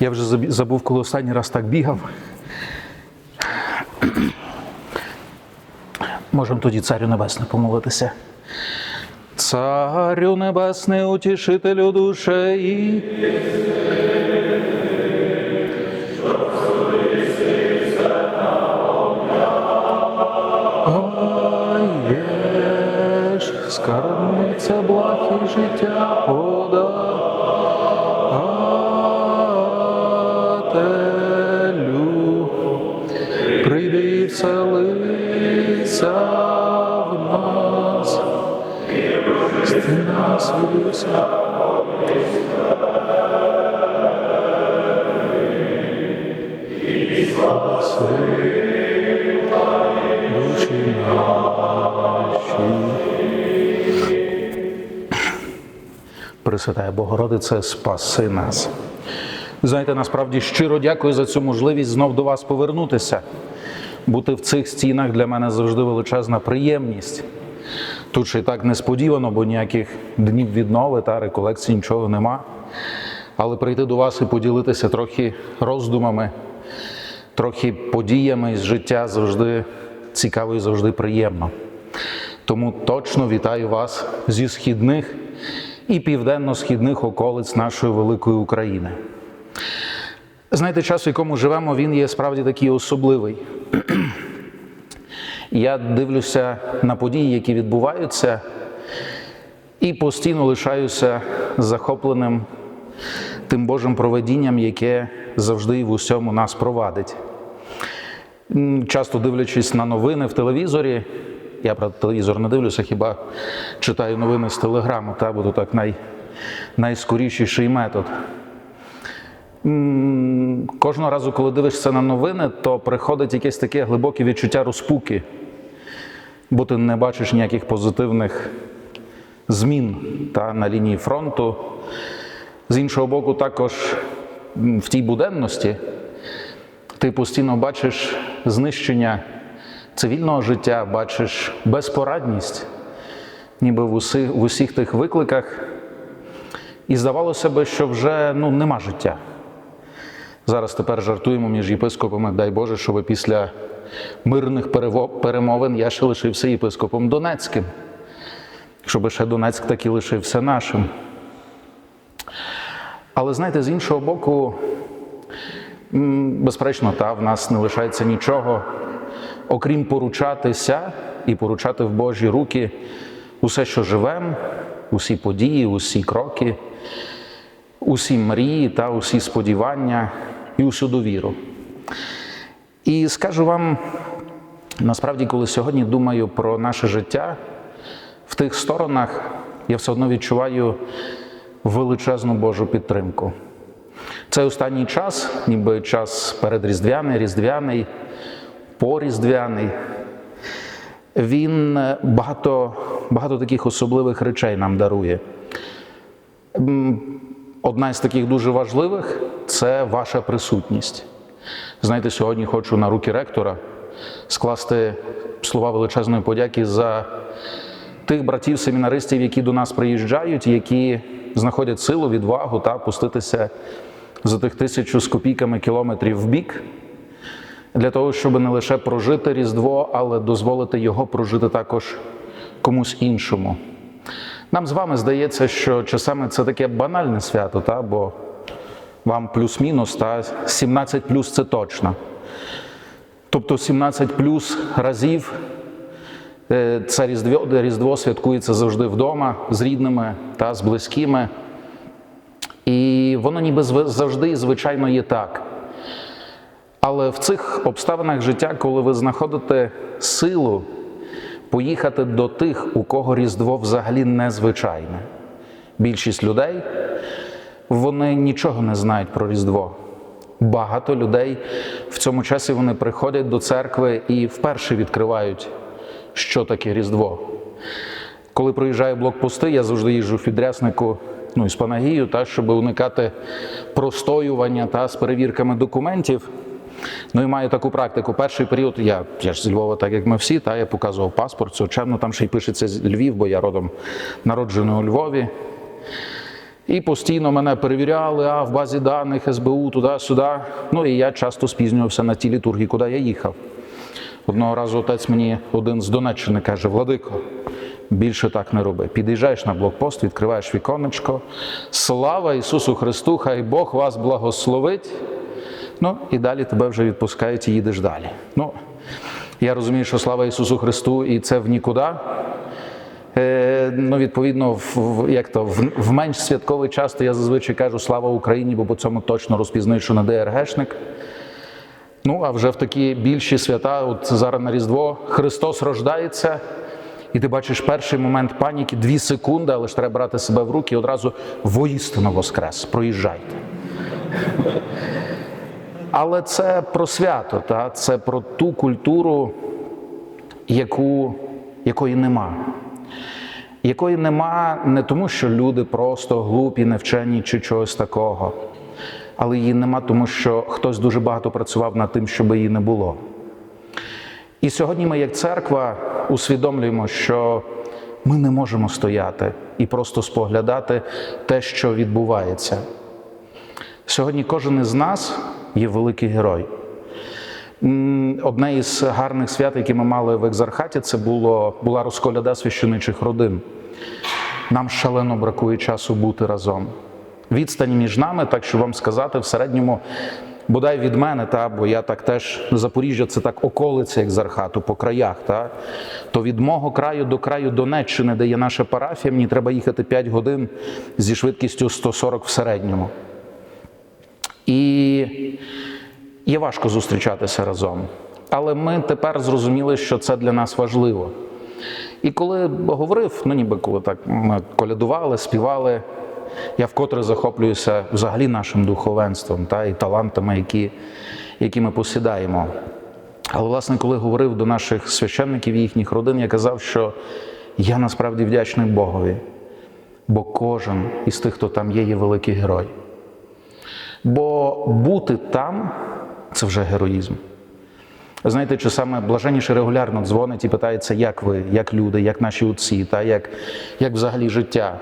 Я вже забув, коли останній раз так бігав. Можемо тоді царю небесне помолитися. Царю небесний, утішителю душеї. Скарбниця благ і життя Наші. Пресвятая Богородице, спаси нас. Знаєте, насправді щиро дякую за цю можливість знов до вас повернутися. Бути в цих стінах для мене завжди величезна приємність. Тут ще й так несподівано, бо ніяких днів віднови та реколекцій нічого нема. Але прийти до вас і поділитися трохи роздумами, трохи подіями з життя завжди цікаво і завжди приємно. Тому точно вітаю вас зі східних і південно-східних околиць нашої великої України. Знаєте, час, в якому живемо, він є справді такий особливий. Я дивлюся на події, які відбуваються, і постійно лишаюся захопленим тим Божим проведінням, яке завжди і в усьому нас провадить. Часто дивлячись на новини в телевізорі, я правда телевізор не дивлюся, хіба читаю новини з телеграму, та то так най, найскорішіший метод. Кожного разу, коли дивишся на новини, то приходить якесь таке глибоке відчуття розпуки, бо ти не бачиш ніяких позитивних змін та, на лінії фронту. З іншого боку, також в тій буденності ти постійно бачиш знищення цивільного життя, бачиш безпорадність, ніби в усіх, в усіх тих викликах. І здавалося би, що вже ну, нема життя. Зараз тепер жартуємо між єпископами, дай Боже, щоб після мирних перемовин я ще лишився єпископом Донецьким, щоб ще Донецьк таки лишився нашим. Але знаєте, з іншого боку, безперечно, та в нас не лишається нічого, окрім поручатися і поручати в Божі руки усе, що живемо, усі події, усі кроки, усі мрії та усі сподівання і усю довіру. І скажу вам, насправді, коли сьогодні думаю про наше життя, в тих сторонах я все одно відчуваю величезну Божу підтримку. Цей останній час, ніби час передріздвяний, різдвяний, поріздвяний, він е, багато, багато таких особливих речей нам дарує. Одна з таких дуже важливих це ваша присутність. Знаєте, сьогодні хочу на руки ректора скласти слова величезної подяки за тих братів-семінаристів, які до нас приїжджають, які знаходять силу, відвагу та пуститися за тих тисячу з копійками кілометрів в бік, для того, щоб не лише прожити Різдво, але дозволити його прожити також комусь іншому. Нам з вами здається, що часами це таке банальне свято, та? бо вам плюс-мінус, та 17 плюс це точно. Тобто 17 плюс разів е, це Різдво, Різдво святкується завжди вдома з рідними та з близькими. І воно ніби завжди звичайно є так. Але в цих обставинах життя, коли ви знаходите силу поїхати до тих, у кого Різдво взагалі незвичайне. Більшість людей вони нічого не знають про Різдво. Багато людей в цьому часі вони приходять до церкви і вперше відкривають, що таке Різдво. Коли проїжджаю блокпости, я завжди їжджу в підряснику ну, із Панагію, та, щоб уникати простоювання та з перевірками документів. Ну і маю таку практику. Перший період я, я ж з Львова, так як ми всі, та я показував паспорт. Звичайно, там ще й пишеться з Львів, бо я родом народжений у Львові. І постійно мене перевіряли, а в базі даних СБУ, туди-сюди. Ну і я часто спізнювався на ті літургії, куди я їхав. Одного разу отець мені один з Донеччини каже: Владико, більше так не роби. Під'їжджаєш на блокпост, відкриваєш віконечко. Слава Ісусу Христу! Хай Бог вас благословить. Ну і далі тебе вже відпускають і їдеш далі. Ну, я розумію, що слава Ісусу Христу, і це в нікуди. Ну, відповідно, в, як то, в, в менш святковий час то я зазвичай кажу слава Україні, бо по цьому точно розпізнають, що не ДРГшник. Ну, а вже в такі більші свята, от зараз на Різдво, Христос рождається, і ти бачиш перший момент паніки, дві секунди, але ж треба брати себе в руки і одразу воістину воскрес, проїжджайте. Але це про свято, та? це про ту культуру, яку, якої нема. Якої нема не тому, що люди просто глупі, невчені чи чогось такого, але її нема, тому що хтось дуже багато працював над тим, щоб її не було. І сьогодні ми, як церква, усвідомлюємо, що ми не можемо стояти і просто споглядати те, що відбувається. Сьогодні кожен із нас є великий герой. Одне із гарних свят, які ми мали в екзархаті, це було, була розколяда священичих родин. Нам шалено бракує часу бути разом. Відстань між нами, так що вам сказати, в середньому, бодай від мене, та, бо я так теж Запоріжжя це так околиця екзархату по краях. Та, то від мого краю до краю Донеччини, де є наша парафія, мені треба їхати 5 годин зі швидкістю 140 в середньому. І є важко зустрічатися разом. Але ми тепер зрозуміли, що це для нас важливо. І коли говорив, ну ніби коли так ми колядували, співали, я вкотре захоплююся взагалі нашим духовенством та і талантами, які, які ми посідаємо. Але, власне, коли говорив до наших священників і їхніх родин, я казав, що я насправді вдячний Богові, бо кожен із тих, хто там є, є великий герой. Бо бути там це вже героїзм. Знаєте, чи саме блаженніше регулярно дзвонить і питається, як ви, як люди, як наші отці, та як, як взагалі життя.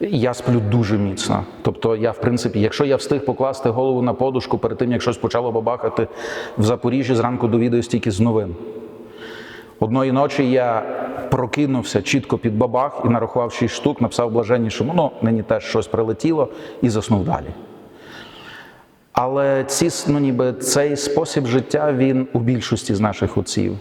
Я сплю дуже міцно. Тобто, я, в принципі, якщо я встиг покласти голову на подушку перед тим, як щось почало бабахати в Запоріжжі, зранку довідаюсь тільки з новин. Одної ночі я прокинувся чітко під бабах і нарахував 6 штук, написав блаженнішому, ну, мені теж щось прилетіло і заснув далі. Але ці, ну, ніби, цей спосіб життя він у більшості з наших отців.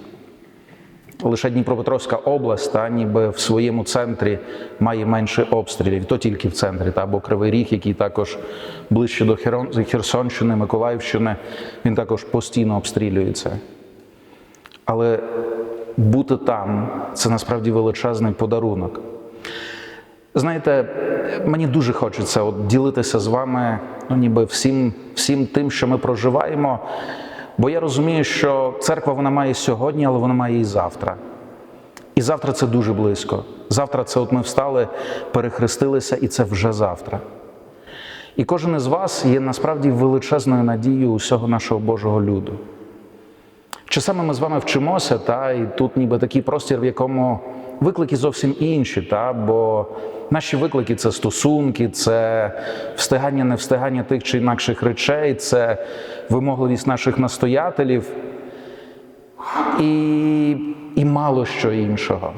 Лише Дніпропетровська область, та, ніби в своєму центрі має менше обстрілів, то тільки в центрі, та, або Кривий Ріг, який також ближче до Херсонщини, Миколаївщини, він також постійно обстрілюється. Але бути там це насправді величезний подарунок. Знаєте, мені дуже хочеться от ділитися з вами ну, ніби всім, всім тим, що ми проживаємо. Бо я розумію, що церква вона має сьогодні, але вона має і завтра. І завтра це дуже близько. Завтра це от ми встали, перехрестилися, і це вже завтра. І кожен із вас є насправді величезною надією усього нашого Божого люду. Чи саме ми з вами вчимося, та, і тут ніби такий простір, в якому виклики зовсім інші, та, бо наші виклики це стосунки, це встигання, невстигання тих чи інакших речей, це вимогливість наших настоятелів і, і мало що іншого.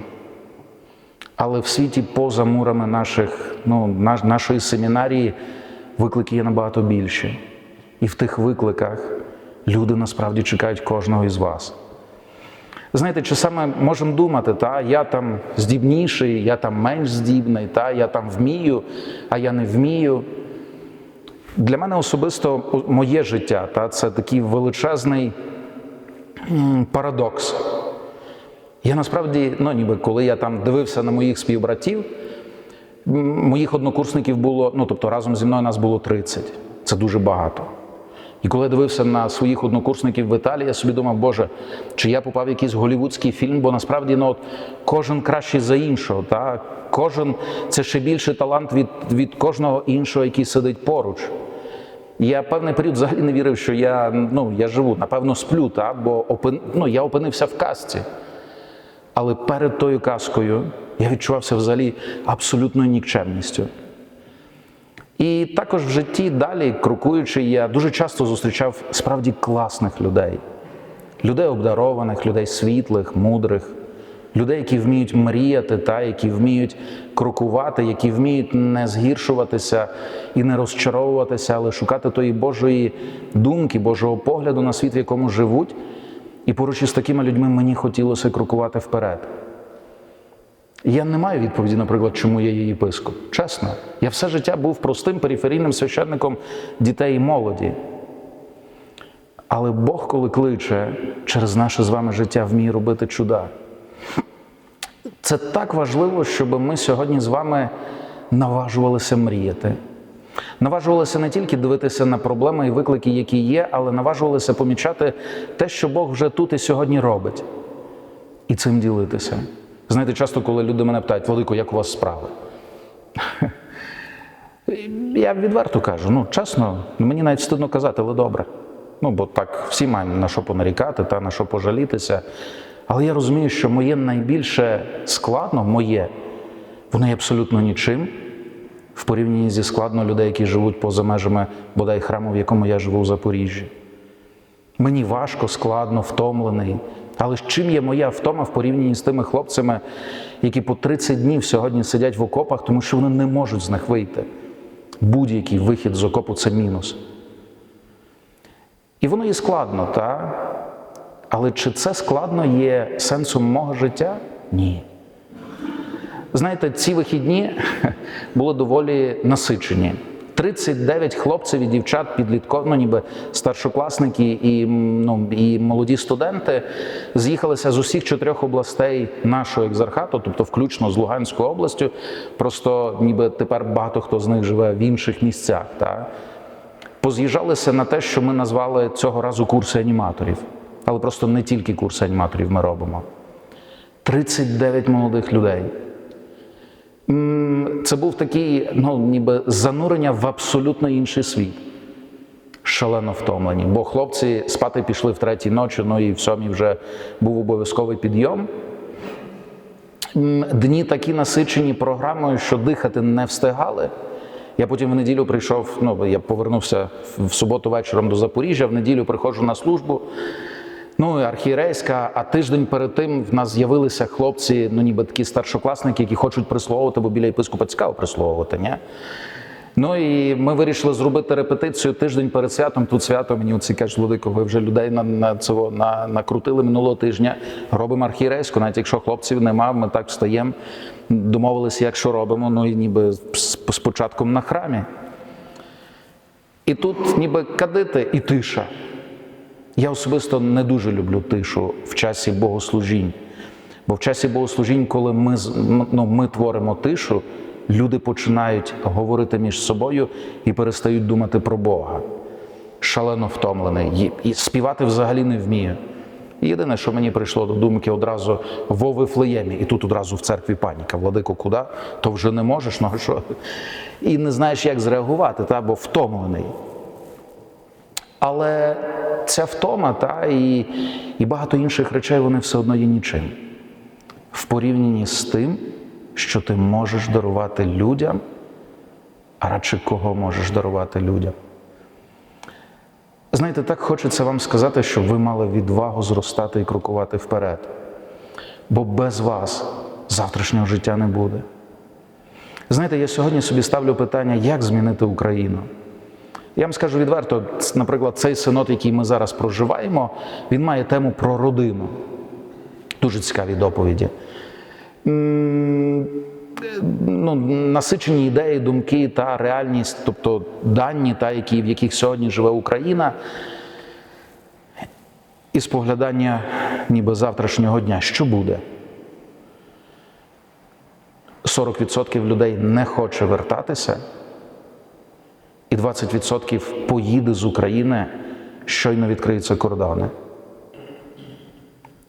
Але в світі поза мурами наших, ну, наш, нашої семінарії виклики є набагато більші. І в тих викликах люди насправді чекають кожного із вас. Знаєте, чи саме можемо думати, та я там здібніший, я там менш здібний, та я там вмію, а я не вмію. Для мене особисто моє життя та це такий величезний парадокс. Я насправді, ну ніби коли я там дивився на моїх співбратів, моїх однокурсників було, ну тобто разом зі мною нас було 30. Це дуже багато. І коли я дивився на своїх однокурсників в Італії, я собі думав, Боже, чи я попав в якийсь голівудський фільм, бо насправді ну, от, кожен кращий за іншого. Та? Кожен це ще більший талант від, від кожного іншого, який сидить поруч. Я певний період взагалі не вірив, що я, ну, я живу, напевно, сплю, та? бо опин, ну, я опинився в казці. Але перед тою казкою я відчувався взагалі абсолютною нікчемністю. І також в житті далі, крокуючи, я дуже часто зустрічав справді класних людей, людей обдарованих, людей світлих, мудрих, людей, які вміють мріяти, та які вміють крокувати, які вміють не згіршуватися і не розчаровуватися, але шукати тої Божої думки, Божого погляду на світ, в якому живуть. І поруч із такими людьми мені хотілося крокувати вперед. Я не маю відповіді, наприклад, чому я є єпископ. Чесно, я все життя був простим периферійним священником дітей і молоді. Але Бог, коли кличе через наше з вами життя, вміє робити чуда. Це так важливо, щоб ми сьогодні з вами наважувалися мріяти. Наважувалися не тільки дивитися на проблеми і виклики, які є, але наважувалися помічати те, що Бог вже тут і сьогодні робить, і цим ділитися. Знаєте, часто, коли люди мене питають, Владико, як у вас справи? Я відверто кажу, ну чесно, мені навіть стидно казати, але добре. Ну, бо так всі маємо на що понарікати та на що пожалітися. Але я розумію, що моє найбільше складно, моє, воно є абсолютно нічим в порівнянні зі складно людей, які живуть поза межами бодай храму, в якому я живу в Запоріжжі. Мені важко, складно, втомлений. Але з чим є моя втома в порівнянні з тими хлопцями, які по 30 днів сьогодні сидять в окопах, тому що вони не можуть з них вийти. Будь-який вихід з окопу це мінус. І воно є складно, та? але чи це складно є сенсом мого життя? Ні. Знаєте, ці вихідні були доволі насичені. 39 хлопців і дівчат підлітково, ну, ніби старшокласники і, ну, і молоді студенти з'їхалися з усіх чотирьох областей нашого екзархату, тобто включно з Луганською областю. Просто ніби тепер багато хто з них живе в інших місцях. Та? Поз'їжджалися на те, що ми назвали цього разу курси аніматорів. Але просто не тільки курси аніматорів ми робимо. 39 молодих людей. Це був такий, ну, ніби занурення в абсолютно інший світ. Шалено втомлені. Бо хлопці спати пішли в третій ночі, ну і в сьомій вже був обов'язковий підйом. Дні такі насичені програмою, що дихати не встигали. Я потім в неділю прийшов, ну я повернувся в суботу вечором до Запоріжжя, в неділю приходжу на службу. Ну, і архієрейська, а тиждень перед тим в нас з'явилися хлопці, ну ніби такі старшокласники, які хочуть присловувати, бо біля єпископа цікаво присловувати, ні? Ну і ми вирішили зробити репетицію тиждень перед святом. Тут свято мені оці кажуть, Владико, ви вже людей на, на цього на, накрутили минулого тижня. Робимо архієрейську, навіть якщо хлопців нема, ми так встаємо, домовилися, як що робимо, ну і ніби початком на храмі. І тут ніби кадити і тиша. Я особисто не дуже люблю тишу в часі богослужінь. Бо в часі богослужінь, коли ми ну, ми творимо тишу, люди починають говорити між собою і перестають думати про Бога. Шалено втомлений. І співати взагалі не вмію. Єдине, що мені прийшло до думки одразу в Вифлеємі, і тут одразу в церкві паніка. Владико, куди? То вже не можеш, ну що? І не знаєш, як зреагувати, та? бо втомлений. Але ця втома та, і, і багато інших речей вони все одно є нічим. В порівнянні з тим, що ти можеш дарувати людям, а радше кого можеш дарувати людям. Знаєте, так хочеться вам сказати, щоб ви мали відвагу зростати і крокувати вперед. Бо без вас завтрашнього життя не буде. Знаєте, я сьогодні собі ставлю питання, як змінити Україну. Я вам скажу відверто, наприклад, цей синод, який ми зараз проживаємо, він має тему про родину. Дуже цікаві доповіді. Ну, Насичені ідеї, думки та реальність, тобто дані, та, які, в яких сьогодні живе Україна, і споглядання ніби завтрашнього дня. Що буде? 40% людей не хоче вертатися і 20% поїде з України, щойно відкриються кордони.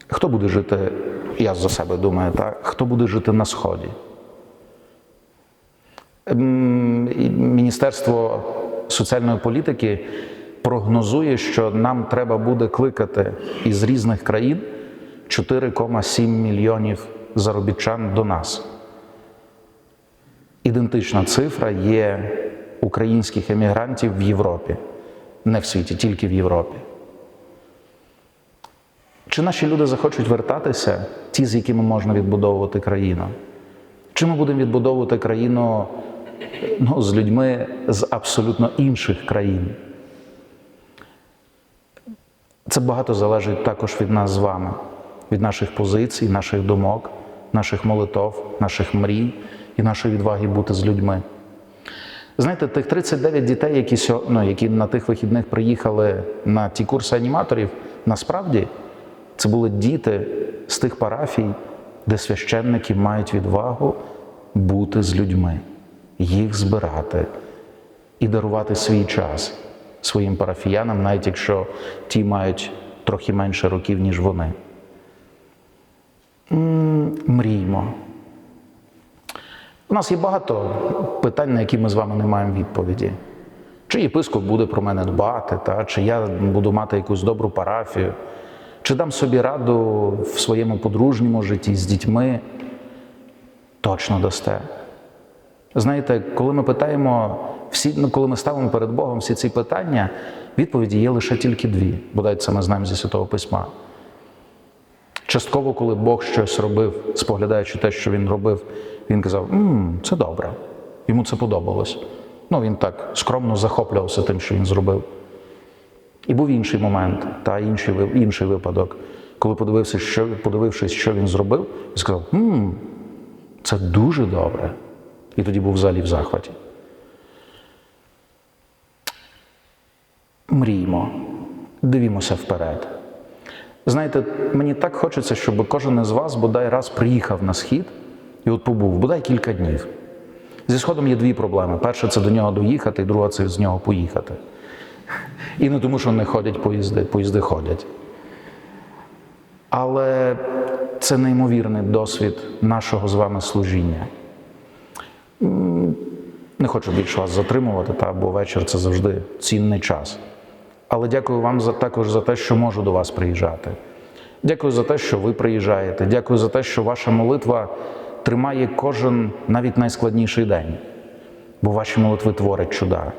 Хто буде жити, я за себе думаю, так? хто буде жити на Сході? Міністерство соціальної політики прогнозує, що нам треба буде кликати із різних країн 4,7 мільйонів заробітчан до нас. Ідентична цифра є українських емігрантів в Європі, не в світі, тільки в Європі. Чи наші люди захочуть вертатися, ті, з якими можна відбудовувати країну? Чи ми будемо відбудовувати країну ну, з людьми з абсолютно інших країн? Це багато залежить також від нас з вами, від наших позицій, наших думок, наших молитов, наших мрій і нашої відваги бути з людьми. Знаєте, тих 39 дітей, які, ну, які на тих вихідних приїхали на ті курси аніматорів, насправді це були діти з тих парафій, де священники мають відвагу бути з людьми, їх збирати і дарувати свій час своїм парафіянам, навіть якщо ті мають трохи менше років, ніж вони. Мріймо. У нас є багато питань, на які ми з вами не маємо відповіді. Чи єпископ буде про мене дбати, та? чи я буду мати якусь добру парафію, чи дам собі раду в своєму подружньому житті з дітьми? Точно дасте. Знаєте, коли ми питаємо, всі, ну, коли ми ставимо перед Богом всі ці питання, відповіді є лише тільки дві, бодай це ми знаємо зі Святого Письма. Частково, коли Бог щось робив, споглядаючи те, що він робив, він казав: «М, це добре. Йому це подобалось. Ну, він так скромно захоплювався тим, що він зробив. І був інший момент, та інший, інший випадок, коли подивився, що, подивившись, що він зробив, він сказав: «М, це дуже добре. І тоді був взагалі в захваті. Мріймо, дивімося вперед. Знаєте, мені так хочеться, щоб кожен із вас бодай раз приїхав на схід і от побув, бодай кілька днів. Зі сходом є дві проблеми. Перша це до нього доїхати, і друга це з нього поїхати. І не тому, що не ходять поїзди, поїзди ходять. Але це неймовірний досвід нашого з вами служіння. Не хочу більше вас затримувати, та, бо вечір це завжди цінний час. Але дякую вам за, також за те, що можу до вас приїжджати. Дякую за те, що ви приїжджаєте. Дякую за те, що ваша молитва тримає кожен навіть найскладніший день, бо ваші молитви творять чуда.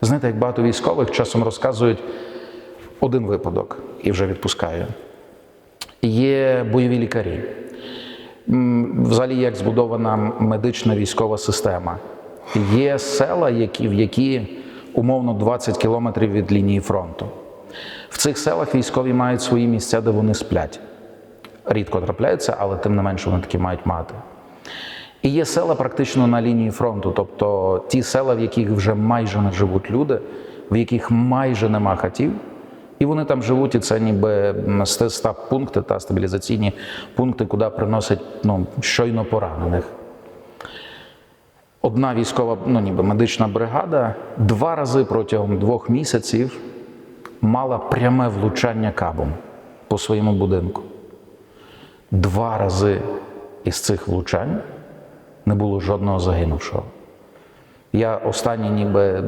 Знаєте, як багато військових часом розказують один випадок і вже відпускаю. Є бойові лікарі. Взагалі, як збудована медична військова система. Є села, які, в які умовно 20 кілометрів від лінії фронту. В цих селах військові мають свої місця, де вони сплять. Рідко трапляється, але тим не менше вони такі мають мати. І є села практично на лінії фронту, тобто ті села, в яких вже майже не живуть люди, в яких майже нема хатів, і вони там живуть, і це ніби стаб пункти та стабілізаційні пункти, куди приносять ну, щойно поранених. Одна військова, ну ніби медична бригада два рази протягом двох місяців мала пряме влучання кабом по своєму будинку. Два рази із цих влучань не було жодного загинувшого. Я останні ніби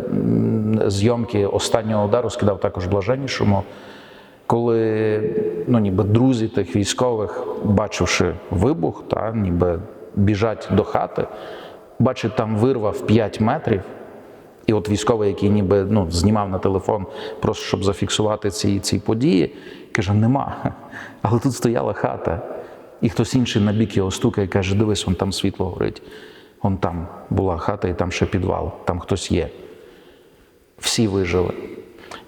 зйомки останнього удару скидав також блаженнішому, коли ну, ніби друзі тих військових, бачивши вибух, та, ніби біжать до хати, бачать там вирва в 5 метрів. І от військовий, який ніби ну, знімав на телефон, просто щоб зафіксувати ці, ці події, каже: нема. Але тут стояла хата. І хтось інший на бік його стукає і каже: дивись, вон там світло горить. Вон там була хата, і там ще підвал, там хтось є. Всі вижили.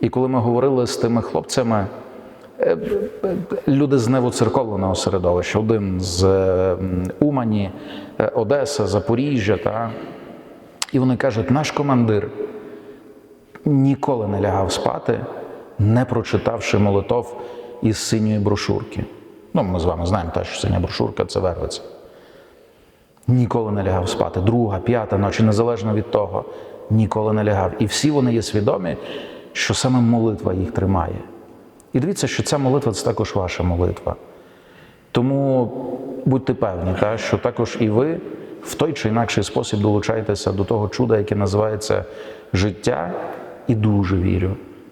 І коли ми говорили з тими хлопцями, е, е, люди з невоцерковленого середовища, один з е, Умані, Одеса, Запоріжжя, та, і вони кажуть, наш командир ніколи не лягав спати, не прочитавши молитов із синьої брошурки. Ну, ми з вами знаємо, те, що синя брошурка це вервиця. Ніколи не лягав спати. Друга, п'ята ночі, незалежно від того, ніколи не лягав. І всі вони є свідомі, що саме молитва їх тримає. І дивіться, що ця молитва це також ваша молитва. Тому будьте певні, та, що також і ви в той чи інакший спосіб долучаєтеся до того чуда, яке називається життя, і дуже вірю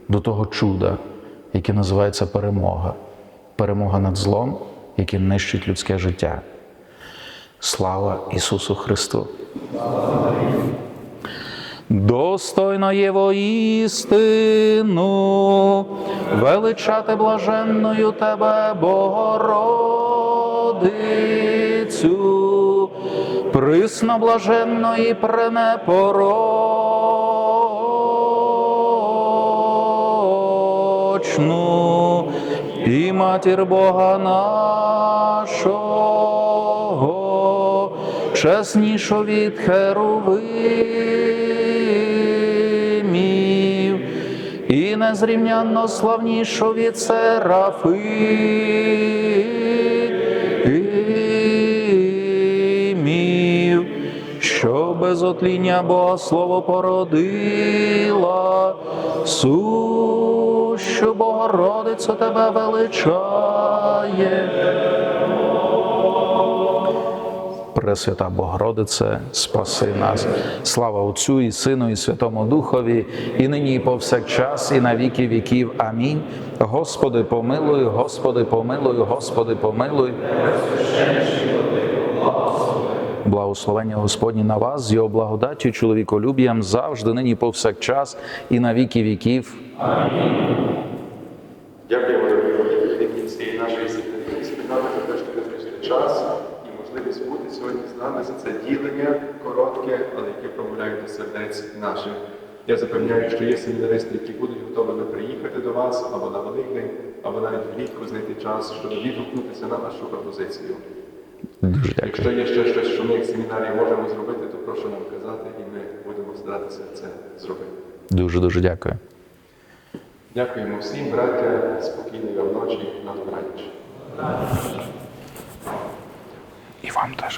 до того чуда, яке називається перемога. Перемога над злом, яке нищить людське життя. Слава Ісусу Христу! Достойно є воістину, величати блаженною тебе, Богородицю, присно блаженно і пренепорочну, матір Бога нашого, чеснішу від херовимів, і незрівнянно славнішу від серафимів, що без отління Бога Слово породила, сущу Богородицю тебе величає. Пресвята Богородице, спаси нас. Слава Отцю і Сину, і Святому Духові, і нині, і повсякчас, і на віки віків. Амінь. Господи, помилуй, Господи, помилуй, Господи, помилуй. Благословення Господні на вас, з його благодаттю, чоловіколюбієм завжди, нині, повсякчас, і на віки віків. Дякуємо, дорогі родини цієї нашої святої спільноти за те, що ви знайшли час і можливість бути сьогодні з нами за це ділення коротке, але яке промовляє до сердець наших. Я запевняю, що є семінаристи, які будуть готовими приїхати до вас або на Великдень, або навіть влітку знайти час, щоб відгукнутися на нашу пропозицію. Дуже дякую. Якщо є ще щось, що ми як семінарі можемо зробити, то прошу нам казати, і ми будемо старатися це зробити. Дуже дуже дякую. Дякуємо всім, браття, спокійної вам ночі на добраніч. І вам теж.